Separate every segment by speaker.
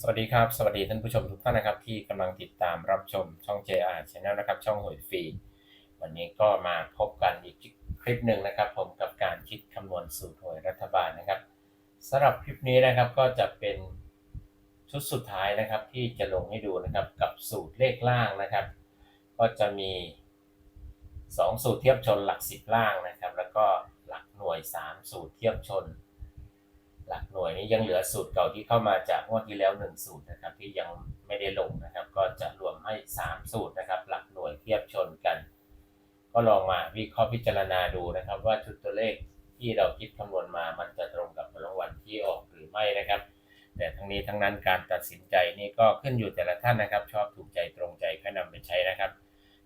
Speaker 1: สวัสดีครับ สวัสดีท่านผู้ชมทุกท่านนะครับ ที่กำลังติดตามรับชมช่อง JR Channel นะครับ ช่องหวยฟรี วันนี้ก็มาพบกันอีกคลิปหนึ่งนะครับ ผมกับการคิดคำนวณสูตรหวยรัฐบาลนะครับสำหรับคลิปนี้นะครับก็จะเป็นชุดสุดท้ายนะครับ ที่จะลงให้ดูนะครับกับสูตรเลขล่างนะครับ ก็จะมี 2 สูตรเทียบชนหลัก 10 ล่างนะครับ แล้วก็หลักหน่วย 3 สูตรเทียบชน หลักหน่วยนี้ยังเหลือสูตรเก่าที่เข้ามาจากงวดที่แล้ว 1 สูตรนะครับที่ยังไม่ได้ลงนะครับ ก็จะรวมให้ 3 สูตรนะครับ หลักหน่วยเทียบชนกัน ก็ลองมาวิเคราะห์พิจารณาดูนะครับ ว่าชุดตัวเลขที่เราคิดคำนวณมามันจะตรงกับรางวัลที่ออกหรือไม่นะครับ แต่ทั้งนี้ทั้งนั้นการตัดสินใจนี่ก็ขึ้นอยู่แต่ละท่านนะครับ ชอบถูกใจตรงใจก็นำไปใช้นะครับ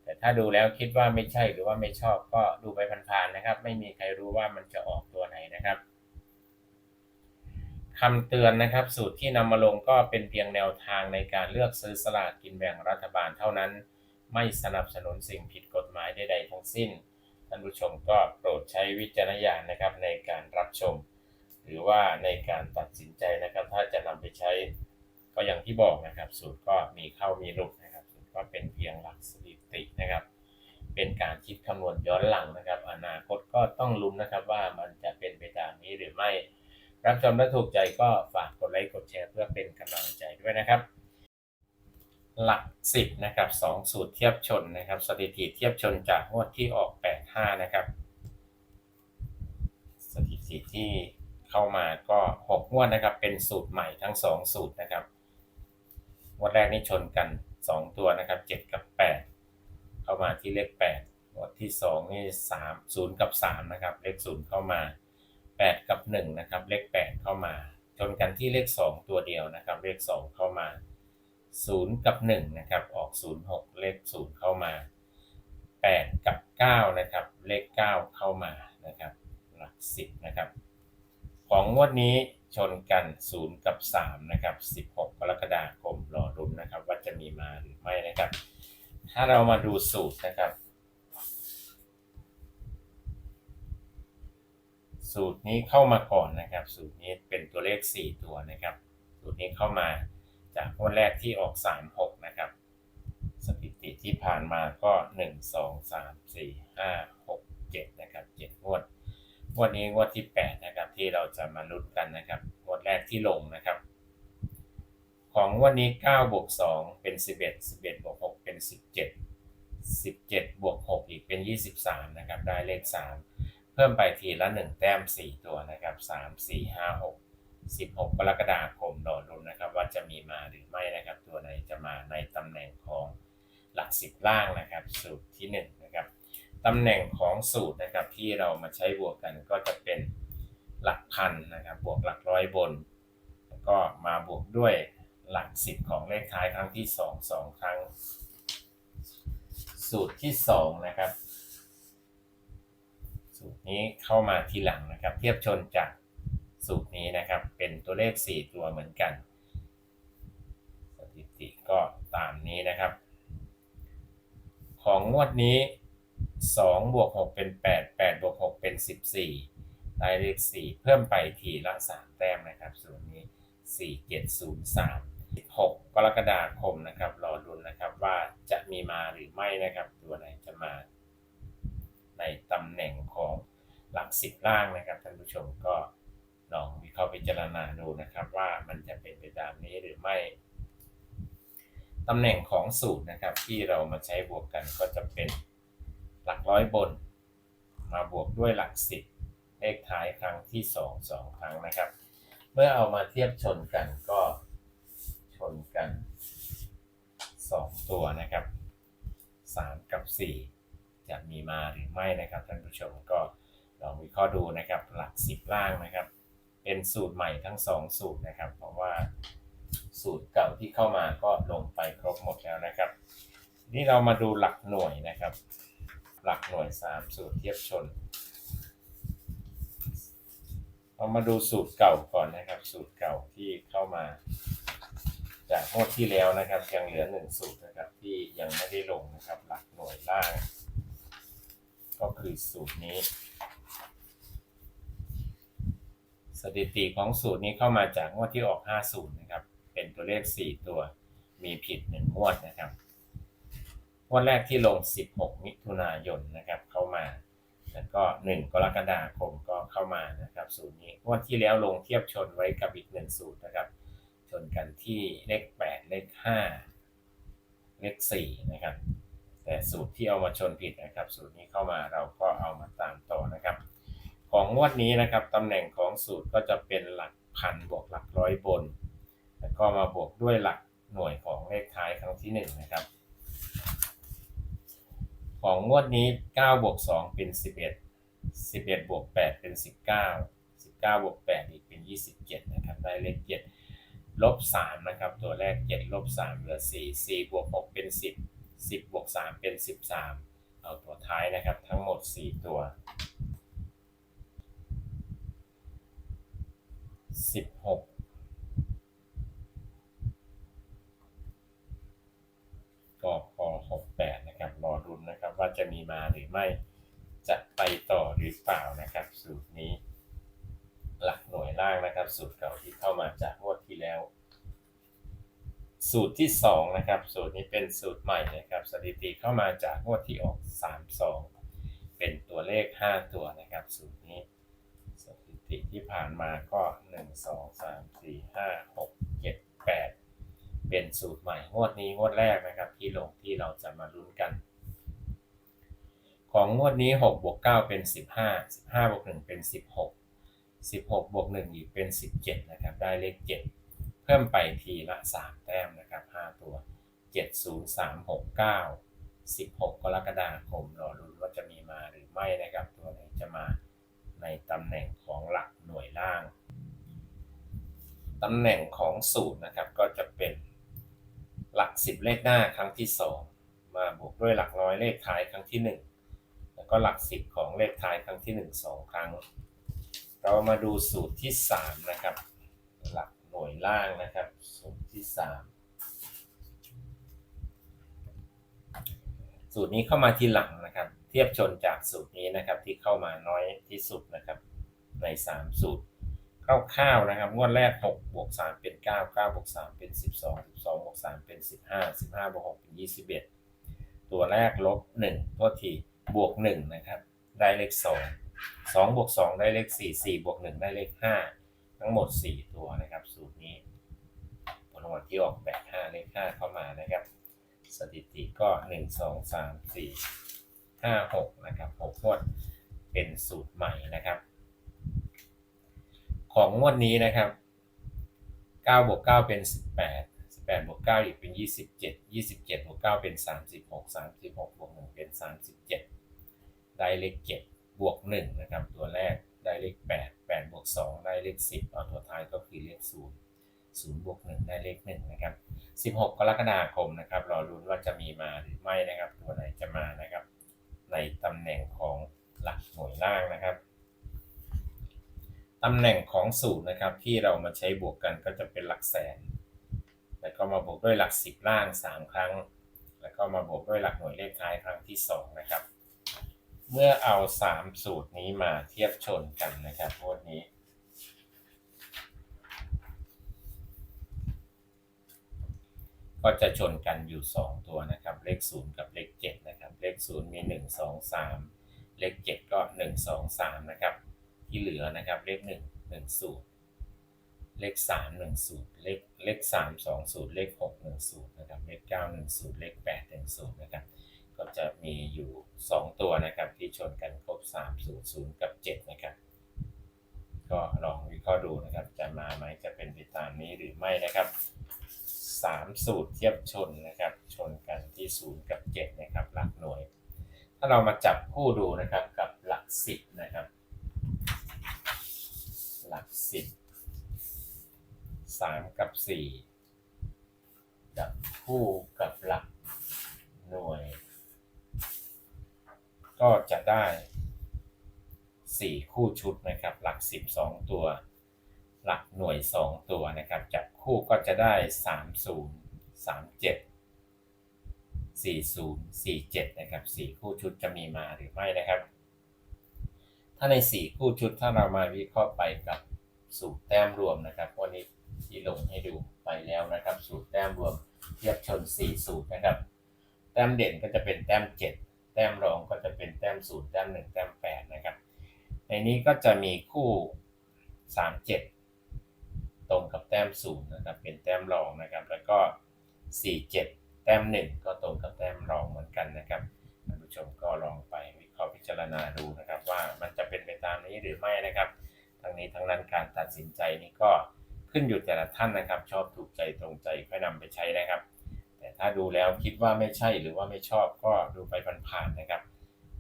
Speaker 1: แต่ถ้าดูแล้วคิดว่าไม่ใช่หรือว่าไม่ชอบก็ดูไปผ่านๆนะครับ ไม่มีใครรู้ว่ามันจะออกตัวไหนนะครับ คำเตือนนะครับ สูตรที่นำมาลงก็เป็นเพียงแนวทางในการเลือกซื้อสลากกินแบ่งรัฐบาลเท่านั้น ไม่สนับสนุนสิ่งผิดกฎหมายใดๆทั้งสิ้น ท่านผู้ชมก็โปรดใช้วิจารณญาณนะครับในการรับชม หรือว่าในการตัดสินใจนะครับ ถ้าจะนำไปใช้ ก็อย่างที่บอกนะครับ สูตรก็มีเข้ามีหลุดนะครับ สูตรก็เป็นเพียงหลักสถิตินะครับ เป็นการคิดคำนวณย้อนหลังนะครับ อนาคตก็ต้องลุ้นนะครับว่ามันจะเป็นไปตามนี้หรือไม่ รับชมและถูกใจก็ฝากกดไลค์กดแชร์เพื่อเป็นกำลังใจด้วยนะครับ หลักสิบนะครับสองสูตรเทียบชนนะครับ สถิติเทียบชนจากงวดที่ออกแปดห้านะครับ สถิติที่เข้ามาก็หกงวดนะครับ เป็นสูตรใหม่ทั้งสองสูตรนะครับงวดแรกนี่ชนกันสองตัวนะครับเจ็ดกับแปดเข้ามาที่เลขแปดงวดที่สองนี่สามศูนย์กับสามนะครับ เลขศูนย์เข้ามา แปดกับหนึ่งนะครับ เลขแปดเข้ามา ชนกันที่เลขสองตัวเดียวนะครับ เลขสองเข้ามาศูนย์กับหนึ่งนะครับ ออกศูนย์หกเลขศูนย์เข้ามาแปดกับเก้านะครับ เลขเก้าเข้ามานะครับ หลักสิบนะครับ ของงวดนี้ชนกัน 0 กับ 3 นะครับ 16 กรกฎาคมรอรุ้นนะครับ ว่าจะมีมาหรือไม่นะครับ ถ้าเรามาดูสูตรนะครับ สูตรนี้เข้ามาก่อนนะครับ สูตรนี้เป็นตัวเลข 4 ตัวนะครับ สูตรนี้เข้ามาจากงวดแรกที่ออก 36 นะครับ สถิติที่ผ่านมาก็ 1 2 3 4 5 6 7 นะครับ 7 งวด งวดนี้งวดที่ 8 นะครับ ที่เราจะมาลุ้นกันนะครับ งวดแรกที่ลงนะครับ ของวดนี้9บวก2เป็น 11 11บวก6เป็น 17 17บวก6อีกเป็น 23 นะครับ ได้เลข 3 พิ่มไปทีละ 1 แต้ม 4 ตัวนะครับ 3 4 5 6 16 กรกฎาคมรอลุ้นนะครับว่าจะมีมาหรือไม่นะครับ ตัวไหนจะมาในตำแหน่งของหลัก 10 ล่างนะครับ สูตรที่1นะครับตำแหน่งของสูตรนะครับที่เรามาใช้บวกกันก็จะเป็นหลักพันนะครับ บวกหลักร้อยบน แล้วก็มาบวกด้วยหลักสิบของเลขท้ายครั้งที่สองสองครั้ง สูตรที่สองนะครับ สูตรนี้เข้ามาทีหลังนะครับ เทียบชนจากสูตรนี้นะครับ เป็นตัวเลข 4 ตัวเหมือนกัน สถิติก็ตามนี้นะครับ ของงวดนี้2บวก6เป็น 8 8บวก6เป็น 14ได้เลข 4 เพิ่มไปทีละ 3 แต้มนะครับส่วนนี้ 4 7 0 3 16กรกฎาคมนะครับรอดุลนะครับว่าจะมีมาหรือไม่นะครับ ตัวไหนจะมา ในตำแหน่งของหลักสิบล่างนะครับท่านผู้ชมก็ลองวิเคราะห์พิจารณาดูนะครับ ว่ามันจะเป็นไปตามนี้หรือไม่ตำแหน่งของสูตรนะครับ ที่เรามาใช้บวกกันก็จะเป็นหลักร้อยบน มาบวกด้วยหลักสิบเลขท้ายครั้งที่สองสองครั้งนะครับ เมื่อเอามาเทียบชนกันก็ชนกันสองตัวนะครับสามกับสี่ จะมีมาหรือไม่นะครับท่านผู้ชมก็ลองวิเคราะห์ดูนะครับหลักสิบล่างนะครับ เป็นสูตรใหม่ทั้งสองสูตรนะครับ เพราะว่าสูตรเก่าที่เข้ามาก็ลงไปครบหมดแล้วนะครับนี่เรามาดูหลักหน่วยนะครับ หลักหน่วย 3 สูตรเทียบชนเรามาดูสูตรเก่าก่อนนะครับ สูตรเก่าที่เข้ามาจากงวดที่แล้วนะครับยังเหลือหนึ่งสูตรนะครับที่ยังไม่ได้ลงนะครับ หลักหน่วยล่าง ก็คือสูตรนี้ สถิติของสูตรนี้เข้ามาจากงวดที่ออก 50 นะครับ เป็นตัวเลข 4 ตัว มีผิด 1 งวดนะครับงวดแรกที่ลง 16 มิถุนายนนะครับ เข้ามา แล้วก็ 1 กรกฎาคมก็เข้ามานะครับ สูตรนี้งวดที่แล้วลงเทียบชนไว้กับอีกหนึ่งสูตรนะครับ ชนกันที่เลข 8 เลข 5 เลข 4 นะครับ แต่สูตรที่เอามาชนผิดนะครับ สูตรนี้เข้ามาเราก็เอามาตามต่อนะครับ ของงวดนี้นะครับตำแหน่งของสูตรก็จะเป็นหลักพันบวกหลักร้อยบน แล้วก็มาบวกด้วยหลักหน่วยของเลขท้ายครั้งที่ 1 นะครับ ของงวดนี้9บวก2เป็น 11 11บวก8เป็น 19 19บวก8อีกเป็น 27 นะครับ ได้เลข7ลบ3นะครับ ตัวแรก 7 ลบ3เหลือ 4 4บวก6เป็น 10 10บวก3เป็น 13 เอาตัวท้ายนะครับทั้งหมด 4 ตัว 16 ก็พอ68นะครับรอรุนนะครับว่าจะมีมาหรือไม่จะไปต่อหรือเปล่านะครับ สูตรนี้ หลักหน่วยล่างนะครับ สูตรเก่าที่เข้ามาจากงวดที่แล้ว สูตรที่ 2 นะครับ สูตรนี้เป็นสูตรใหม่นะครับ สถิติเข้ามาจากงวดที่ออก 32 เป็นตัวเลข 5 ตัวนะครับ สูตรนี้ สถิติที่ผ่านมาก็ 1 2 3 4 5 6 7 8 เป็นสูตรใหม่งวดนี้งวดแรกนะครับ ที่ลงที่เราจะมาลุ้นกัน ของงวดนี้6บวก9เป็น 15 15บวก1เป็น 16 16บวก1อีกเป็น 17 นะครับ ได้เลข 7 พิ่มไปทีละ 3 แต้มนะครับ 5 ตัว 7 0 3 6 9 16 กรกฎาคมรอลุ้นว่าจะมีมาหรือไม่นะครับ ตัวไหนจะมาในตำแหน่งของหลักหน่วยล่างตำแหน่งของสูตรนะครับก็จะเป็นหลัก 10 เลขหน้าครั้งที่ 2 มาบวกด้วยหลักร้อยเลขท้ายครั้งที่ 1 แล้วก็หลัก 10 ของเลขท้ายครั้งที่ 1 2 ครั้ง เรามาดูสูตรที่ 3 นะครับ ยล่างนะครับสูตรที่3สูตรนี้เข้ามาทีหลังนะครับ เทียบชนจากสูตรนี้นะครับที่เข้ามาน้อยที่สุดนะครับ ใน 3 สูตรคร่าวๆนะครับงวดแรก6บวก3เป็น 9 9บวก3เป็น 12 12บวก3เป็น 15 15บวก6เป็น 21 ตัวแรกลบ1ตัวทีบวก1นะครับได้เลข 2 2บวก2ได้เลข 4 4บวก1ได้เลข 5 ทั้งหมด 4 ตัวนะครับ สูตรนี้ผลรางวัลที่ออกแบก5เลข5เข้ามานะครับ สถิติก็ 1 2 3 4 5 6 นะครับ6งวดเป็นสูตรใหม่นะครับ ของงวดนี้นะครับ9บวก9เป็น 18 18บวก9อีกเป็น 27 27บวก9เป็น 36 36บวก1เป็น 37 ได้เลข7บวก1นะครับตัวแรก ได้เลข 8 8บวก2ได้เลข 10 เอาตัวท้ายก็คือเลข 0 0บวก1ได้เลข1นะครับ16 กรกฎาคมนะครับรอรุ้นว่าจะมีมาหรือไม่นะครับตัวไหนจะมานะครับ ในตำแหน่งของหลักหน่วยล่างนะครับตำแหน่งของสูตรนะครับที่เรามาใช้บวกกันก็จะเป็นหลักแสน แล้วก็มาบวกด้วยหลักสิบล่าง 3 ครั้ง แล้วก็มาบวกด้วยหลักหน่วยเลขท้ายครั้งที่ 2 นะครับ เมื่อเอา3สูตรนี้มาเทียบชนกันนะครับงวดนี้ ก็จะชนกันอยู่ 2 ตัวนะครับ เลข 0 กับเลข 7 นะครับ เลข 0 มี 1 2 3 เลข 7 ก็ 1 2 3 นะครับ ที่เหลือนะครับ เลข 1 1สูตรเลข 3 1สูตรเลขเลข 3 2สูตรเลข 6 1สูตรนะครับ เลข 9 1สูตรเลข 8 1สูตรนะครับ ก็จะมีอยู่ 2 ตัวนะครับที่ชนกันครบ3สูตร0กับ 7 นะครับ ก็ลองวิเคราะห์ดูนะครับ จะมาไหมจะเป็นไปตามนี้หรือไม่นะครับ 3 สูตรเทียบชนนะครับ ชนกันที่ 0 กับ 7 นะครับ หลักหน่วย ถ้าเรามาจับคู่ดูนะครับกับหลัก 10 นะครับ หลัก 10 3 กับ 4 จับคู่กับหลัก ก็จะได้ 4 คู่ชุดนะครับ หลัก 12 ตัว หลักหน่วย 2 ตัวนะครับ จับคู่ก็จะได้ 30 37 40 47 นะครับ 4 คู่ชุดจะมีมาหรือไม่นะครับ ถ้าใน 4 คู่ชุดถ้าเรามาวิเคราะห์ไปกับสูตรแต้มรวมนะครับวันนี้ที่ลงให้ดูไปแล้วนะครับ สูตรแต้มรวมเทียบชน 4 สูตรนะครับ แต้มเด่นก็จะเป็นแต้ม 7 ต้มรองก็จะเป็นแต้มศูนย์แต้ม1แต้ม8นะครับ ในนี้ก็จะมีคู่3 7ตรงกับแต้มศูนย์นะครับ เป็นแต้มรองนะครับ แล้วก็4 7แต้ม1ก็ตรงกับแต้มรองเหมือนกันนะครับท่านผู้ชมก็ลองไปวิเคราะห์พิจารณาดูนะครับ ว่ามันจะเป็นไปตามนี้หรือไม่นะครับ ทั้งนี้ทั้งนั้นการตัดสินใจนี้ก็ขึ้นอยู่แต่ละท่านนะครับ ชอบถูกใจตรงใจค่อยนำไปใช้นะครับ ถ้าดูแล้วคิดว่าไม่ใช่หรือว่าไม่ชอบก็ดูไปผ่านๆนะครับ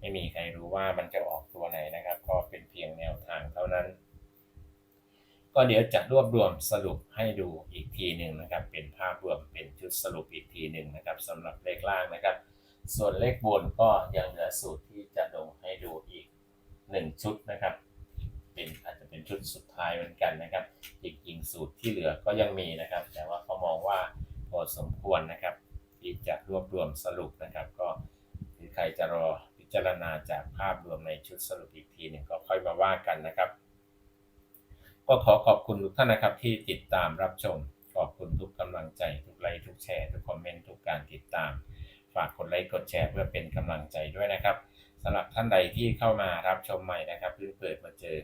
Speaker 1: ไม่มีใครรู้ว่ามันจะออกตัวไหนนะครับ ก็เป็นเพียงแนวทางเท่านั้น ก็เดี๋ยวจะรวบรวมสรุปให้ดูอีกทีหนึ่งนะครับ เป็นภาพรวมเป็นชุดสรุปอีกทีหนึ่งนะครับสำหรับเลขล่างนะครับ ส่วนเลขบนก็ยังเหลือสูตรที่จะลงให้ดูอีกหนึ่งชุดนะครับเป็นอาจจะเป็นชุดสุดท้ายเหมือนกันนะครับจริงๆสูตรที่เหลือก็ยังมีนะครับ แต่ว่าเขามองว่าพอสมควรนะครับ ที่จะรวบรวมสรุปนะครับ ก็ใครจะรอพิจารณาจากภาพรวมในชุดสรุปอีกทีหนึ่งก็ค่อยมาว่ากันนะครับ ก็ขอขอบคุณทุกท่านนะครับที่ติดตามรับชม ขอบคุณทุกกำลังใจทุกไลค์ทุกแชร์ทุกคอมเมนต์ทุกการติดตาม ฝากกดไลค์กดแชร์เพื่อเป็นกำลังใจด้วยนะครับสำหรับท่านใดที่เข้ามารับชมใหม่นะครับเพิ่งเปิดมาเจอ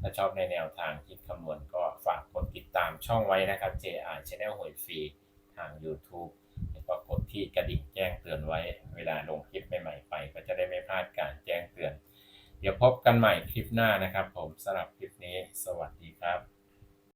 Speaker 1: ถ้าชอบในแนวทางคิดคำนวณก็ฝากกดติดตามช่องไว้นะครับ JR Channel หวยฟรีทาง YouTube ก็กดที่กระดิ่งแจ้งเตือนไว้ เวลาลงคลิปใหม่ๆไป ก็จะได้ไม่พลาดการแจ้งเตือน เดี๋ยวพบกันใหม่คลิปหน้านะครับ ผมสำหรับคลิปนี้ สวัสดีครับ